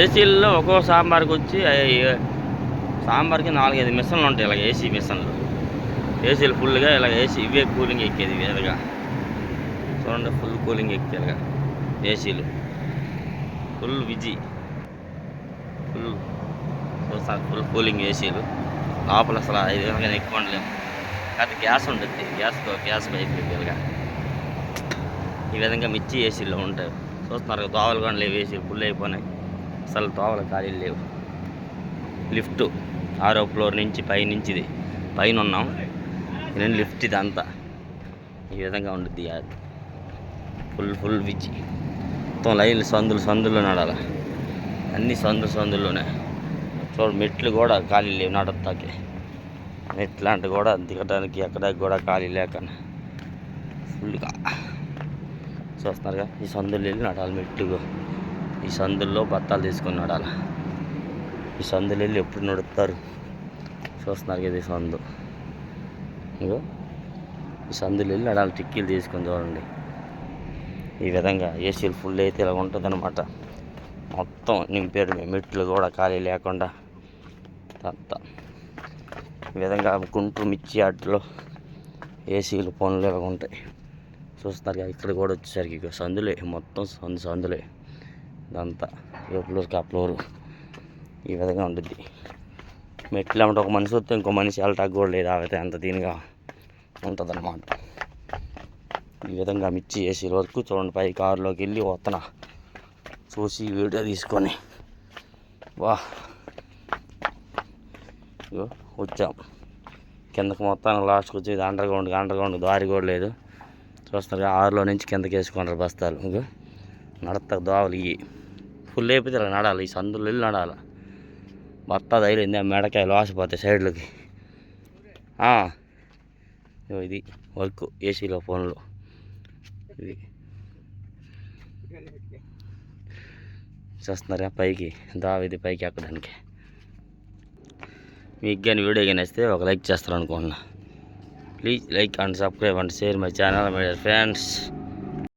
ఏసీల్లో ఒక్కో సాంబార్కి వచ్చి సాంబార్కి నాలుగైదు మిషన్లు ఉంటాయి ఇలాగ ఏసీ మిషన్లు. ఏసీలు ఫుల్గా ఇలాగ ఏసీ ఇవే కూలింగ్ ఎక్కేది వేరుగా చూడండి ఫుల్ కూలింగ్ ఎక్కితే ఇలాగ ఏసీలు. ఫుల్ విజి. ఫుల్ చూస్తారు ఫుల్ కూలింగ్ ఏసీలు. లోపల అసలు ఐదు వేల ఎక్కువ ఉండలేము. కాకపోతే గ్యాస్ ఉంటుంది గ్యాస్ గ్యాస్ అయిపోయింది ఇలాగా. ఈ విధంగా మిర్చి ఏసీలో ఉంటాయి. చూస్తున్నారు దోవలు కూడా లేవు ఏసీలు ఫుల్ అయిపోయినాయి. అసలు దోవలు ఖాళీలు లేవు. లిఫ్ట్ ఆరో ఫ్లోర్ నుంచి పైనుంచిది పైన ఉన్నాం నేను లిఫ్ట్ ఇది అంతా ఈ విధంగా ఉంటుంది ఫుల్ ఫుల్ విచ్చి మొత్తం లైన్లు సందులు సందుల్లో నడాల అన్ని సందులు సందుల్లోనే. చూడ మెట్లు కూడా ఖాళీ లేవు నడతాకి మెట్లు అంటే కూడా దిగడానికి ఎక్కడానికి కూడా ఖాళీ లేక ఫుల్గా. చూస్తున్నారుగా ఈ సందులు వెళ్ళి నడాలి మెట్లు ఈ సందుల్లో బత్తాలు తీసుకున్నాడు అలా ఈ సందులు వెళ్ళి ఎప్పుడు నడుపుతారు? చూస్తున్నారు కదా ఈ సందు. ఇగో ఈ సందులు వెళ్ళి అడాలి టిక్కీలు తీసుకొని చూడండి. ఈ విధంగా ఏసీలు ఫుల్ అయితే ఇలా ఉంటుంది అనమాట మొత్తం నింపారు మెట్లు కూడా ఖాళీ లేకుండా అంతా. ఈ విధంగా గుంటూరు మిర్చి ఆటలో ఏసీలు పనులు ఇలా ఉంటాయి. చూస్తున్నారు ఇక్కడ కూడా వచ్చేసరికి సందులే. మొత్తం సందు సందులే. ఇదంతా. ఏ ఫ్లోర్కి ఆ ఫ్లోరు ఈ విధంగా ఉంటుంది మెట్లు అంటే ఒక మనిషి వస్తే ఇంకో మనిషి వెళ్ళటానికి కూడా లేదు అయితే అంత దీనిగా ఉంటుంది అన్నమాట ఈ విధంగా మిర్చి వేసే వరకు చూడండి పై కారులోకి వెళ్ళి వస్తున్నా చూసి వీడియో తీసుకొని వా. వచ్చాం. కిందకి మొత్తం లాస్ట్కి వచ్చి అండర్ గ్రౌండ్ అండర్ గ్రౌండ్ దారి కూడా లేదు. చూస్తున్నారు ఆరులో నుంచి కిందకి వేసుకుంటారు బస్తాలు. నడత దోవలు ఇవి ఫుల్ అయిపోతే ఇలా నడాలి ఈ సందులు వెళ్ళి నడాలి. భర్త తగిలింది ఆ మెడకాయలు వాసిపోతాయి సైడ్లకి. ఇది వర్క్ ఏసీలో ఫోన్లో. ఇది. చూస్తున్నారా పైకి? దావిది పైకి ఎక్కడానికి. మీకు కానీ వీడియో కానీ వస్తే ఒక లైక్ చేస్తారు అనుకుంటున్నా please like and subscribe and share my channel my friends.